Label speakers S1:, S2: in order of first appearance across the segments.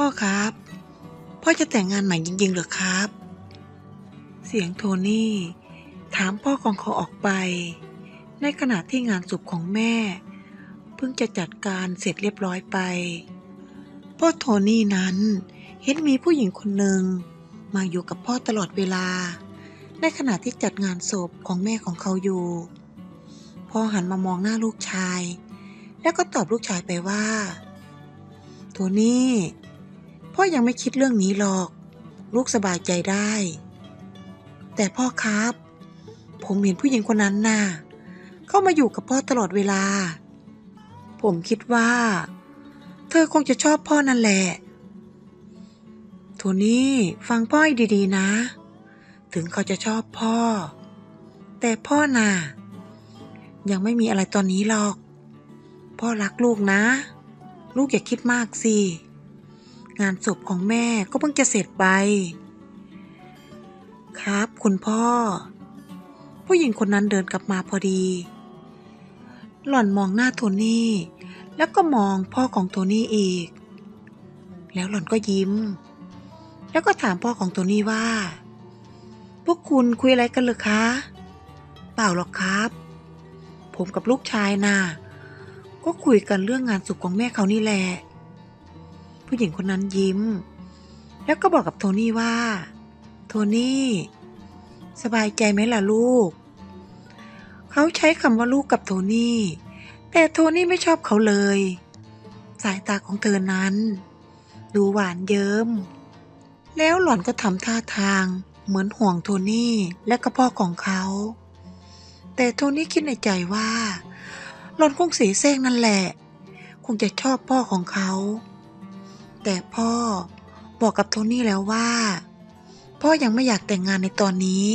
S1: พ่อครับ พ่อจะแต่งงานใหม่จริงๆเหรอครับ เสียงโทนี่ถามพ่อของเขาออกไป ในขณะที่งานศพของแม่ เพิ่งจะจัดการเสร็จเรียบร้อยไป พ่อโทนี่นั้นเห็นมีผู้หญิงคนหนึ่งมาอยู่กับพ่อตลอดเวลา ในขณะที่จัดงานศพของแม่ของเขาอยู่ พ่อหันมามองหน้าลูกชาย แล้วก็ตอบลูกชายไปว่า โทนี่ พ่อยังไม่คิดเรื่องนี้หรอก ลูกสบายใจได้ แต่พ่อครับ ผมเห็นผู้หญิงคนนั้นน่ะ เข้ามาอยู่กับพ่อตลอดเวลา ผมคิดว่า เธอคงจะชอบพ่อนั่นแหละโทนี่ฟังพ่อให้ดีๆนะ ถึงเขาจะชอบพ่อ แต่พ่อน่ะ ยังไม่มีอะไรตอนนี้หรอก พ่อรักลูกนะ ลูกอย่าคิดมากสิ งานศพของแม่ก็เพิ่งจะเสร็จไป ครับคุณพ่อ ผู้หญิงคนนั้นเดินกลับมาพอดี หล่อนมองหน้าโทนี่ แล้วก็มองพ่อของโทนี่อีก แล้วหล่อนก็ยิ้ม แล้วก็ถามพ่อของโทนี่ว่า พวกคุณคุยอะไรกันเลยคะ เปล่าหรอกครับ ผมกับลูกชายน่ะก็คุยกันเรื่องงานศพของแม่เขานี่แหละ ผู้หญิงคนนั้นยิ้ม แล้วก็บอกกับโทนี่ว่า โทนี่ สบายใจไหมล่ะลูก เขาใช้คำว่าลูกกับโทนี่ แต่โทนี่ไม่ชอบเขาเลย สายตาของเธอนั้น ดูหวานเยิ้ม แล้วหล่อนก็ทำท่าทางเหมือนห่วงโทนี่และก็พ่อของเขา แต่โทนี่คิดในใจว่าหล่อนคงเสียแซงนั่นแหละ คงจะชอบพ่อของเขา แต่พ่อบอกกับโทนี่แล้วว่า พ่อยังไม่อยากแต่งงานในตอนนี้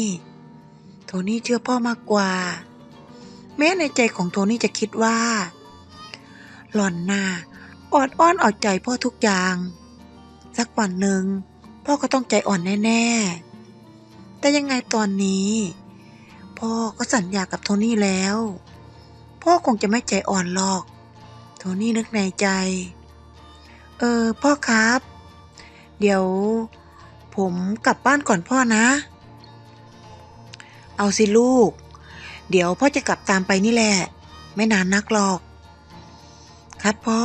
S1: โทนี่เชื่อพ่อมากกว่า แม้ในใจของโทนี่จะคิดว่า หล่อนนาออดอ้อนเอาใจพ่อทุกอย่าง สักวันหนึ่งพ่อก็ต้องใจอ่อนแน่ ๆ แต่ยังไงตอนนี้ พ่อก็สัญญากับโทนี่แล้ว พ่อคงจะไม่ใจอ่อนหรอก โทนี่นึกในใจ เออพ่อครับ เดี๋ยว ผมกลับบ้านก่อนพ่อนะ เอาสิลูก เดี๋ยวพ่อจะกลับตามไปนี่แหละ ไม่นานนักหรอก ครับพ่อ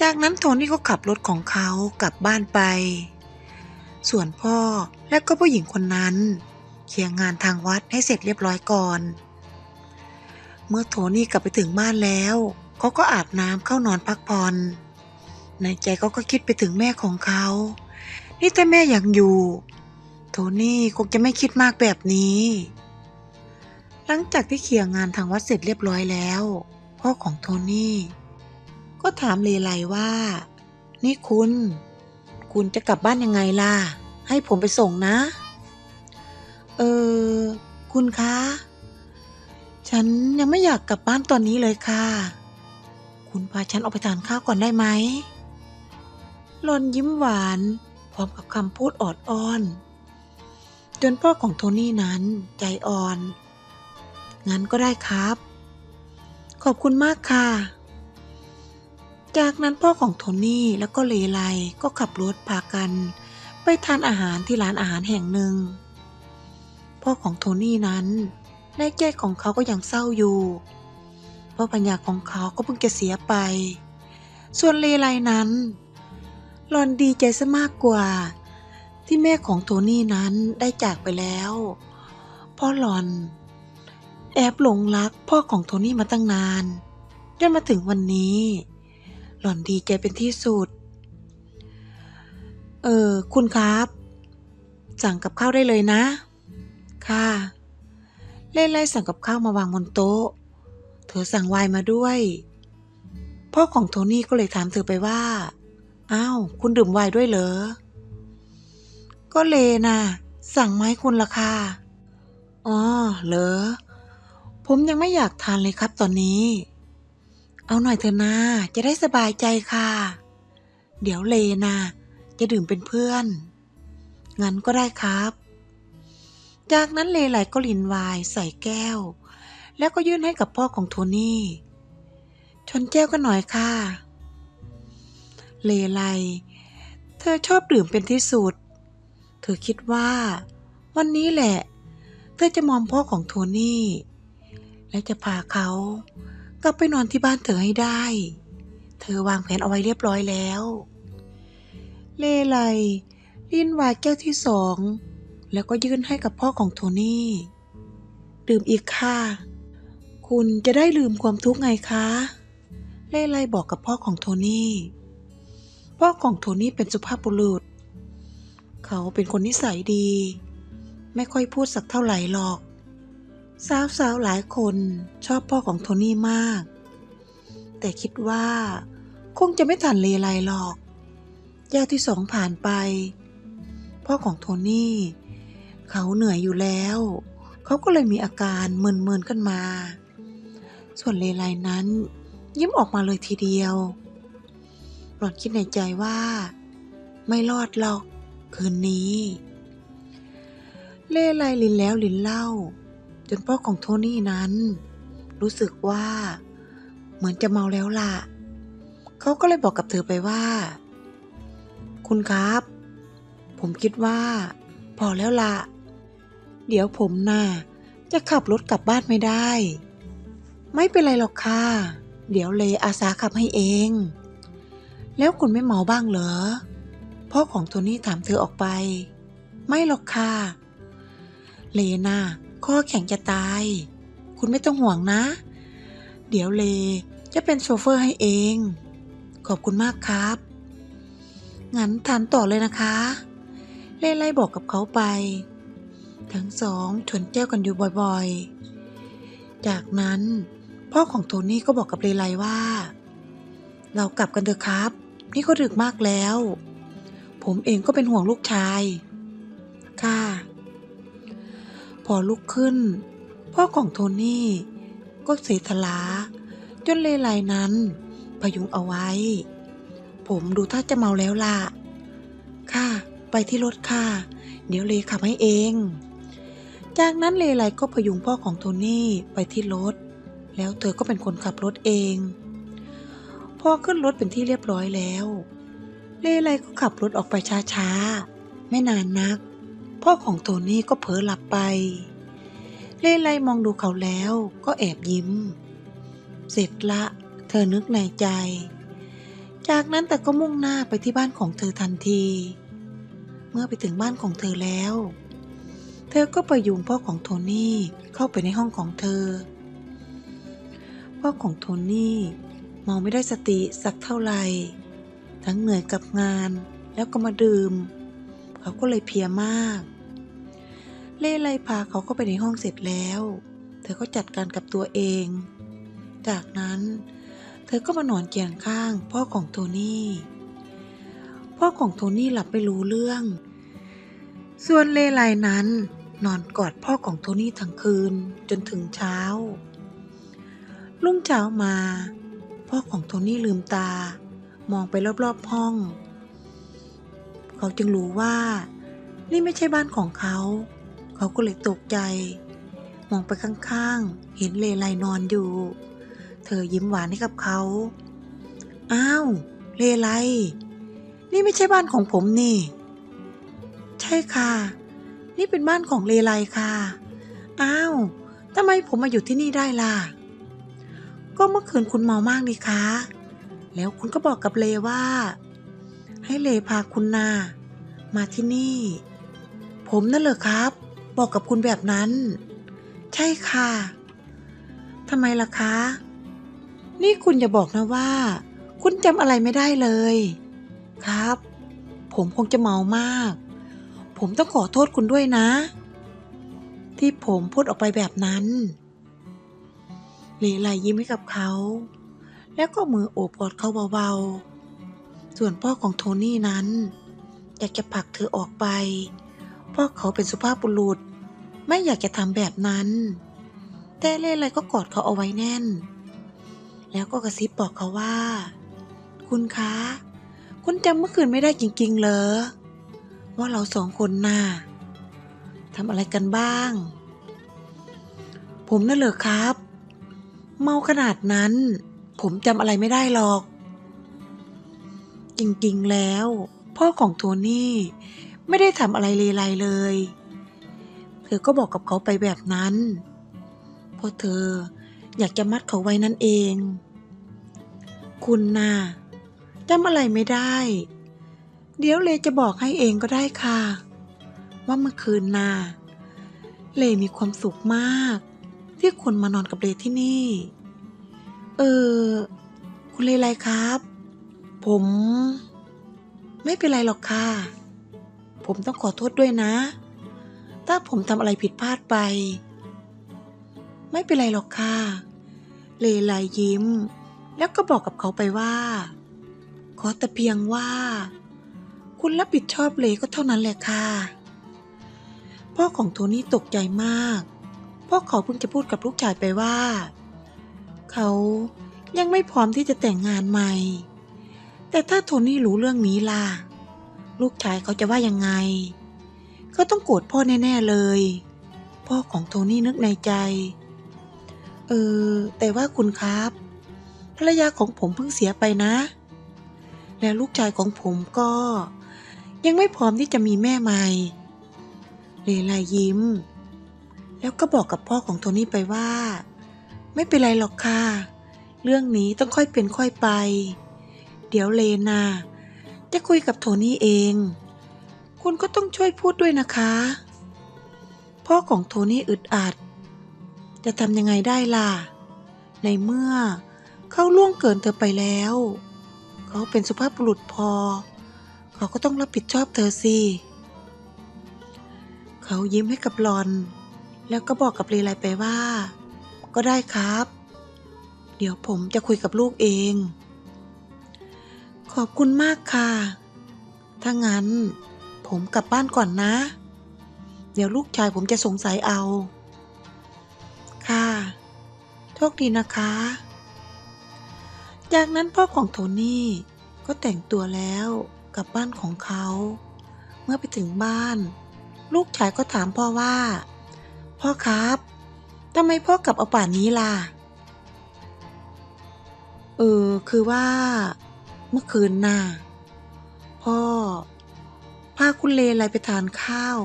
S1: จากนั้นโทนี่ก็ขับรถของเขากลับบ้านไป ส่วนพ่อและก็ผู้หญิงคนนั้นเคลียร์งานทางวัดให้เสร็จเรียบร้อยก่อน เมื่อโทนี่กลับไปถึงบ้านแล้ว เขาก็อาบน้ำเข้านอนพักผ่อน ในใจเขาก็คิดไปถึงแม่ของเขา นี่ถ้าแม่อยังอยู่ โทนี่คงจะไม่คิดมากแบบนี้ หลังจากที่เคลียร์งานทางวัดเสร็จเรียบร้อยแล้ว พ่อของโทนี่ ก็ถามเลไลว่า นี่คุณ คุณจะกลับบ้านยังไงล่ะ ให้ผมไปส่งนะ เออ คุณคะ ฉันยังไม่อยากกลับบ้านตอนนี้เลยค่ะ คุณพาฉันออกไปทานข้าวก่อนได้ไหม หลอนยิ้มหวาน พร้อมกับคำพูดออดอ้อน จนพ่อของโทนี่นั้นใจอ่อน งั้นก็ได้ครับ ขอบคุณมากค่ะ จากนั้นพ่อของโทนี่แล้วก็เลไลก็ขับรถพากัน ไปทานอาหารที่ร้านอาหารแห่งหนึ่ง พ่อของโทนี่นั้นในใจของเขาก็ยังเศร้าอยู่เพราะปัญญาของเขาก็เพิ่งจะเสียไป ส่วนเลไลนั้น หลอนดีใจซะมากกว่า ที่แม่ของโทนี่นั้นได้จากไปแล้วพ่อหลอน แอบหลงรักพ่อของโทนี่มาตั้งนานจนมาถึงวันนี้ หลอนดีใจเป็นที่สุด เออ คุณครับ สั่งกับข้าวได้เลยนะ ค่ะ เล่ไล่สั่งกับข้าวมาวางบนโต๊ะ เธอสั่งไวน์มาด้วย พ่อของโทนี่ก็เลยถามเธอไปว่า อ้าว คุณดื่มไวน์ด้วยเหรอ ก็เลนะสั่งไม้คุณละค่ะ อ๋อ เหรอ ผมยังไม่อยากทานเลยครับตอนนี้ เอาหน่อยเถอะนะ จะได้สบายใจค่ะ เดี๋ยวเลนะจะดื่มเป็นเพื่อน งั้นก็ได้ครับ จากนั้นเลไหลก็ลินไวน์ใส่แก้ว แล้วก็ยื่นให้กับพ่อของโทนี่ ชนแก้วกันหน่อยค่ะ เลไลเธอชอบดื่มเป็นที่สุด เธอคิดว่า วันนี้แหละ เธอจะมอมพ่อของโทนี่ และจะพาเขากลับไปนอนที่บ้านเธอให้ได้ เธอวางแผนเอาไว้เรียบร้อยแล้ว เลไลลินวายแก้วที่สอง แล้วก็ยื่นให้กับพ่อของโทนี่ ดื่มอีกค่ะ คุณจะได้ลืมความทุกข์ไงคะ เลไลบอกกับพ่อของโทนี่ พ่อของโทนี่เป็นสุภาพบุรุษ เขาเป็นคนนิสัยดี ไม่ค่อยพูดสักเท่าไหร่หรอก สาวๆหลายคนชอบพ่อของโทนี่มาก แต่คิดว่า คงจะไม่ทันเลไลหรอกแย่ที่สองผ่านไป พ่อของโทนี่เขาเหนื่อยอยู่แล้ว เขาก็เลยมีอาการมึนๆขึ้นมา ส่วนเลไลนั้น ยิ้มออกมาเลยทีเดียว หลอนคิดในใจว่า ไม่รอดหรอก คืนนี้ เล่ไลลินแล้วลินเล่า จนพ่อของโทนี่นั้น รู้สึกว่า เหมือนจะเมาแล้วล่ะ เขาก็เลยบอกกับเธอไปว่า คุณครับ ผมคิดว่า พอแล้วล่ะ เดี๋ยวผมน่ะจะขับรถกลับบ้านไม่ได้ ไม่เป็นไรหรอกค่ะ เดี๋ยวเลอาสาขับให้เอง แล้วคุณไม่เมาบ้างเหรอ พ่อของโทนี่ถามเธอออกไป ไม่หรอกค่ะ เลน่ะข้อแข็งจะตาย คุณไม่ต้องห่วงนะ เดี๋ยวเลจะเป็นโชเฟอร์ให้เอง ขอบคุณมากครับ งั้นทานต่อเลยนะคะ เล่ไล่บอกกับเขาไป ทั้งสองชนแก้วกันอยู่บ่อยๆ จากนั้นพ่อของโทนี่ก็บอกกับเลไลว่า เรากลับกันเถอะครับ นี่ก็ดึกมากแล้ว ผมเองก็เป็นห่วงลูกชาย ค่ะ พอลุกขึ้น พ่อของโทนี่ ก็เสถลา จนเลไลนั้น พยุงเอาไว้ ผมดูถ้าจะเมาแล้วล่ะ ค่ะ ไปที่รถค่ะ เดี๋ยวเลขับให้เอง จากนั้นเลไลก็พยุงพ่อของโทนี่ไปที่รถ แล้วเธอก็เป็นคนขับรถเอง พอขึ้นรถเป็นที่เรียบร้อยแล้ว เลไลก็ขับรถออกไปช้าๆ ไม่นานนัก พ่อของโทนี่ก็เผลอหลับไป เลไลมองดูเขาแล้วก็แอบยิ้ม เสร็จละ เธอนึกในใจ จากนั้นแต่ก็มุ่งหน้าไปที่บ้านของเธอทันที เมื่อไปถึงบ้านของเธอแล้ว เธอก็ไปยุงพ่อของโทนี่เข้าไปในห้องของเธอ พ่อของโทนี่ เมาไม่ได้สติสักเท่าไหร่ ทั้งเหนื่อยกับงานแล้วก็มาดื่ม เขาก็เลยเพียมาก เล่ไลพาเขาเข้าไปในห้องเสร็จแล้ว เธอก็จัดการกับตัวเอง จากนั้นเธอก็มานอนเกียงข้างพ่อของโทนี่ พ่อของโทนี่หลับไม่รู้เรื่อง ส่วนเลไลนั้น นอนกอดพ่อของโทนี่ทั้งคืนจนถึงเช้า รุ่งเช้ามา พ่อของโทนี่ลืมตา มองไปรอบๆห้อง เขาจึงรู้ว่า นี่ไม่ใช่บ้านของเขา เขาก็เลยตกใจ มองไปข้างๆ เห็นเลไลนอนอยู่ เธอยิ้มหวานให้กับเขา อ้าว เลไล นี่ไม่ใช่บ้านของผมนี่ ใช่ค่ะ นี่เป็นบ้านของเลไลค่ะ อ้าวทำไมผมมาอยู่ที่นี่ได้ล่ะ ก็เมื่อคืนคุณเมามากนี่คะ แล้วคุณก็บอกกับเลว่า ให้เลพาคุณนามาที่นี่ ผมนั่นเหรอครับ บอกกับคุณแบบนั้น ใช่ค่ะทำไมล่ะคะ นี่คุณอย่าบอกนะว่า คุณจำอะไรไม่ได้เลย ครับ ผมคงจะเมามาก ผมต้องขอโทษคุณด้วยนะ ที่ผมพูดออกไปแบบนั้น เลไลยิ้มให้กับเขา แล้วก็มือโอบกอดเขาเบาๆ ส่วนพ่อของโทนี่นั้น อยากจะผลักเธอออกไปพราะเขาเป็นสุภาพบุรุษ ไม่อยากจะทำแบบนั้น แต่เลไลก็กอดเขาเอาไว้แน่น แล้วก็กระซิบบอกเขาว่า คุณคะ คุณจำเมื่อคืนไม่ได้จริงๆ เหรอ ว่าเราสองคนน่ะทำอะไรกันบ้าง ผมน่ะเหรอครับ เมาขนาดนั้น ผมจำอะไรไม่ได้หรอก จริงๆแล้ว พ่อของโทนี่ ไม่ได้ทำอะไรเลไลเลย เธอก็บอกกับเขาไปแบบนั้น เพราะเธออยากจะมัดเขาไว้นั่นเอง คุณน่ะจำอะไรไม่ได้ เดี๋ยวเลจะบอกให้เองก็ได้ค่ะ ว่าเมื่อคืนน่ะเลมีความสุขมาก ที่คุณมานอนกับเลที่นี่ เออ คุณเลไรครับ ผม ไม่เป็นไรหรอกค่ะ ผมต้องขอโทษด้วยนะ ถ้าผมทำอะไรผิดพลาดไป ไม่เป็นไรหรอกค่ะ เลไลยิ้ม แล้วก็บอกกับเขาไปว่า ขอแต่เพียงว่า คุณรับผิดชอบเลก็เท่านั้นแหละค่ะพ่อของโทนี่ตกใจมาก พราะเขาเพิ่งจะพูดกับลูกชายไปว่า เขายังไม่พร้อมที่จะแต่งงานใหม่ แต่ถ้าโทนี่รู้เรื่องนี้ล่ะ ลูกชายเขาจะว่ายังไง เขาต้องโกรธพ่อแน่ ๆเลย พ่อของโทนี่นึกในใจ เออ แต่ว่าคุณครับ ภรรยาของผมเพิ่งเสียไปนะ และลูกชายของผมก็ ยังไม่พร้อมที่จะมีแม่ใหม่เลไลยิ้ม แล้วก็บอกกับพ่อของโทนี่ไปว่า ไม่เป็นไรหรอกค่ะ เรื่องนี้ต้องค่อยเป็นค่อยไป เดี๋ยวเลนาจะคุยกับโทนี่เอง คุณก็ต้องช่วยพูดด้วยนะคะ พ่อของโทนี่อึดอัด จะทำยังไงได้ล่ะ ในเมื่อเขาล่วงเกินเธอไปแล้ว เขาเป็นสุภาพบุรุษพอ เขาก็ต้องรับผิดชอบเธอสิ เขายิ้มให้กับหลอน แล้วก็บอกกับเลไลไปว่า ก็ได้ครับ เดี๋ยวผมจะคุยกับลูกเอง ขอบคุณมากค่ะ ถ้างั้น ผมกลับบ้านก่อนนะ เดี๋ยวลูกชายผมจะสงสัยเอา ค่ะ โชคดีนะคะ จากนั้นพ่อของโทนี่ก็แต่งตัวแล้วกลับบ้านของเขา เมื่อไปถึงบ้าน ลูกชายก็ถามพ่อว่า พ่อครับทำไมพ่อกลับเอาป่านนี้ล่ะ เออ คือว่า เมื่อคืนน่ะ พ่อ พาคุณเลไลไปทานข้าว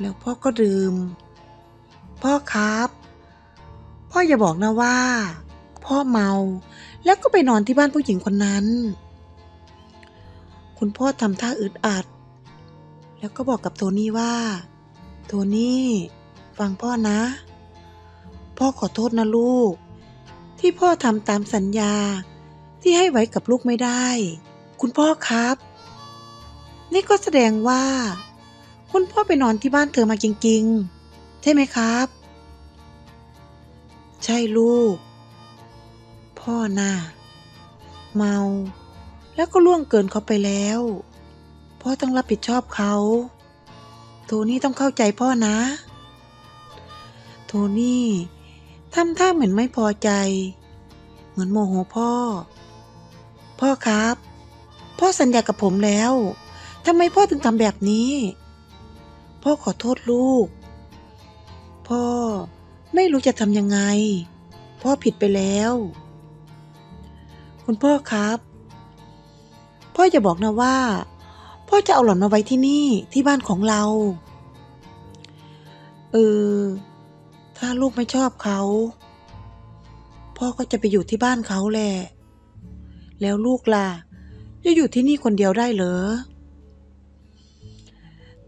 S1: แล้วพ่อก็ดื่ม พ่อครับ พ่ออย่าบอกนะว่า พ่อเมา แล้วก็ไปนอนที่บ้านผู้หญิงคนนั้น คุณพ่อทำท่าอึดอัด แล้วก็บอกกับโทนี่ว่า โทนี่ ฟังพ่อนะ พ่อขอโทษนะลูก ที่พ่อทำตามสัญญาที่ให้ไว้กับลูกไม่ได้ คุณพ่อครับ นี่ก็แสดงว่า คุณพ่อไปนอนที่บ้านเธอมาจริง ๆ ใช่ไหมครับ ใช่ลูก พ่อน่ะ เมา แล้วก็ล่วงเกินเขาไปแล้ว พ่อต้องรับผิดชอบเขา โทนี่ต้องเข้าใจพ่อนะ โทนี่ทำท่าเหมือนไม่พอใจ เหมือนโมโหพ่อ พ่อครับ พ่อสัญญากับผมแล้วทำไมพ่อถึงทำแบบนี้ พ่อขอโทษลูก พ่อไม่รู้จะทำยังไง พ่อผิดไปแล้ว คุณพ่อครับ พ่ออย่าบอกนะว่า พ่อจะเอาหล่อนมาไว้ที่นี่ที่บ้านของเรา เออ ถ้าลูกไม่ชอบเขา พ่อก็จะไปอยู่ที่บ้านเขาแหละ แล้วลูกล่ะ จะอยู่ที่นี่คนเดียวได้เหรอ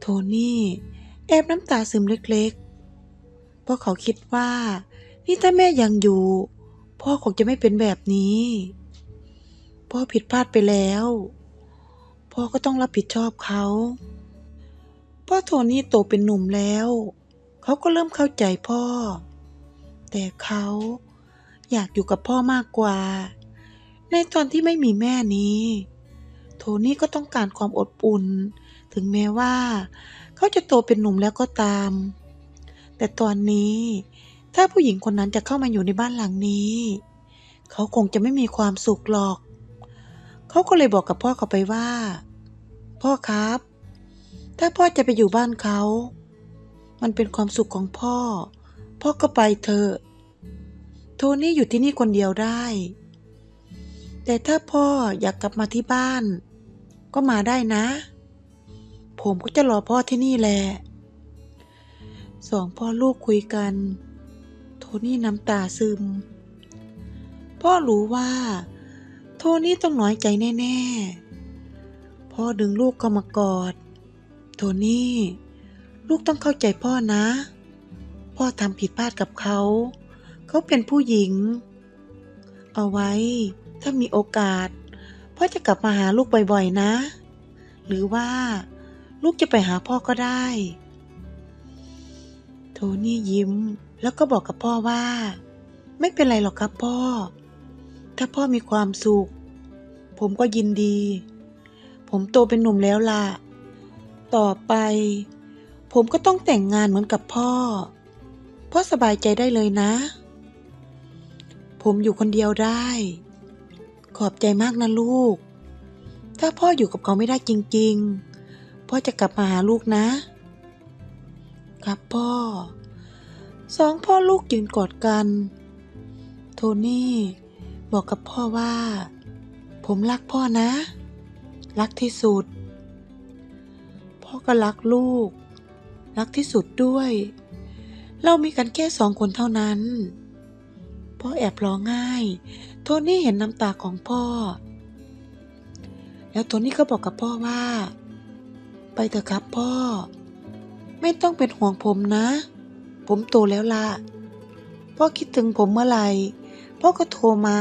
S1: โทนี่แอบน้ำตาซึมเล็กๆ เพราะเขาคิดว่า นี่ถ้าแม่ยังอยู่ พ่อคงจะไม่เป็นแบบนี้ พ่อผิดพลาดไปแล้ว พ่อก็ต้องรับผิดชอบเขา พ่อโทนี่โตเป็นหนุ่มแล้ว เขาก็เริ่มเข้าใจพ่อ แต่เขาอยากอยู่กับพ่อมากกว่า ในตอนที่ไม่มีแม่นี้ โทนี่ก็ต้องการความอดอุ่น ถึงแม้ว่า เขาจะโตเป็นหนุ่มแล้วก็ตาม แต่ตอนนี้ถ้าผู้หญิงคนนั้นจะเข้ามาอยู่ในบ้านหลังนี้ เขาคงจะไม่มีความสุขหรอก เขาก็เลยบอกกับพ่อเขาไปว่า พ่อครับ ถ้าพ่อจะไปอยู่บ้านเขา มันเป็นความสุขของพ่อ พ่อก็ไปเถอะ โทนี่อยู่ที่นี่คนเดียวได้ แต่ถ้าพ่ออยากกลับมาที่บ้าน ก็มาได้นะ ผมก็จะรอพ่อที่นี่แหละสองพ่อลูกคุยกัน โทนี่น้ำตาซึม พ่อรู้ว่า โทนี่ต้องน้อยใจแน่ ๆ พ่อดึงลูกเข้ามากอด โทนี่ ลูกต้องเข้าใจพ่อนะ พ่อทำผิดพลาดกับเขา เขาเป็นผู้หญิง เอาไว้ ถ้ามีโอกาส พ่อจะกลับมาหาลูกบ่อยๆนะ หรือว่า ลูกจะไปหาพ่อก็ได้ โทนี่ยิ้มแล้วก็บอกกับพ่อว่า ไม่เป็นไรหรอกครับพ่อ ถ้าพ่อมีความสุข ผมก็ยินดี ผมโตเป็นหนุ่มแล้วล่ะ ต่อไป ผมก็ต้องแต่งงานเหมือนกับพ่อ พ่อสบายใจได้เลยนะ ผมอยู่คนเดียวได้ ขอบใจมากนะลูก ถ้าพ่ออยู่กับเขาไม่ได้จริง ๆ พ่อจะกลับมาหาลูกนะ ครับพ่อ สองพ่อลูกยืนกอดกัน โทนี่บอกกับพ่อว่า ผมรักพ่อนะ รักที่สุด พ่อก็รักลูก รักที่สุดด้วย เรามีกันแค่สองคนเท่านั้น พ่อแอบร้องไห้โทนี่เห็นน้ำตาของพ่อ แล้วโทนี่ก็บอกกับพ่อว่า ไปเถอะครับพ่อ ไม่ต้องเป็นห่วงผมนะ ผมโตแล้วละพ่อคิดถึงผมเมื่อไหร่ พ่อก็โทรมา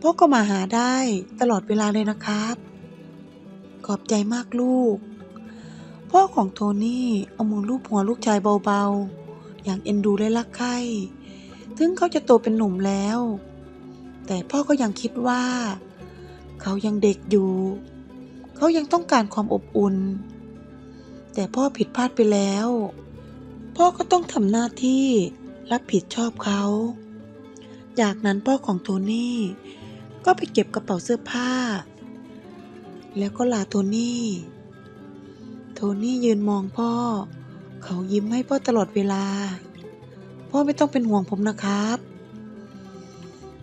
S1: พ่อก็มาหาได้ตลอดเวลาเลยนะครับ ขอบใจมากลูก พ่อของโทนี่เอามือลูบหัวลูกชายเบาๆ อย่างเอ็นดูและรักใคร่ถึงเขาจะโตเป็นหนุ่มแล้ว แต่พ่อก็ยังคิดว่า เขายังเด็กอยู่ เขายังต้องการความอบอุ่น แต่พ่อผิดพลาดไปแล้ว พ่อก็ต้องทำหน้าที่รับผิดชอบเขา จากนั้นพ่อของโทนี่ก็ไปเก็บกระเป๋าเสื้อผ้า แล้วก็ลาโทนี่ โทนี่ยืนมองพ่อ เขายิ้มให้พ่อตลอดเวลา พ่อไม่ต้องเป็นห่วงผมนะครับ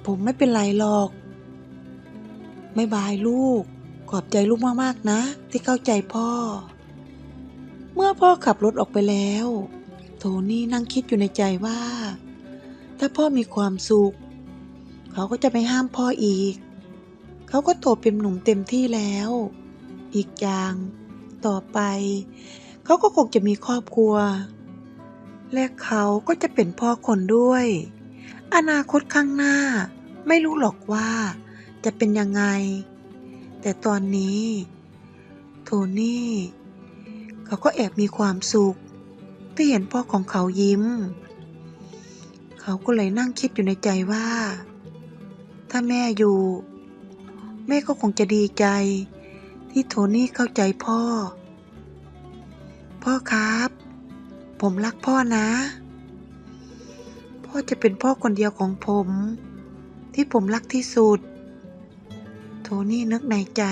S1: ผมไม่เป็นไรหรอก ไม่บายลูก ขอบใจลูกมากๆนะ ที่เข้าใจพ่อ เมื่อพ่อขับรถออกไปแล้ว โทนี่นั่งคิดอยู่ในใจว่า ถ้าพ่อมีความสุข เขาก็จะไม่ห้ามพ่ออีก เขาก็โตเป็นหนุ่มเต็มที่แล้ว อีกอย่าง ต่อไป เขาก็คงจะมีครอบครัว และเขาก็จะเป็นพ่อคนด้วย อนาคตข้างหน้า ไม่รู้หรอกว่า จะเป็นยังไง แต่ตอนนี้ โทนี่เขาก็แอบมีความสุขที่เห็นพ่อของเขายิ้ม เขาก็เลยนั่งคิดอยู่ในใจว่า ถ้าแม่อยู่ แม่ก็คงจะดีใจ ที่โทนี่เข้าใจพ่อ พ่อครับ ผมรักพ่อนะ พ่อจะเป็นพ่อคนเดียวของผม ที่ผมรักที่สุด โทนี่นึกในใจ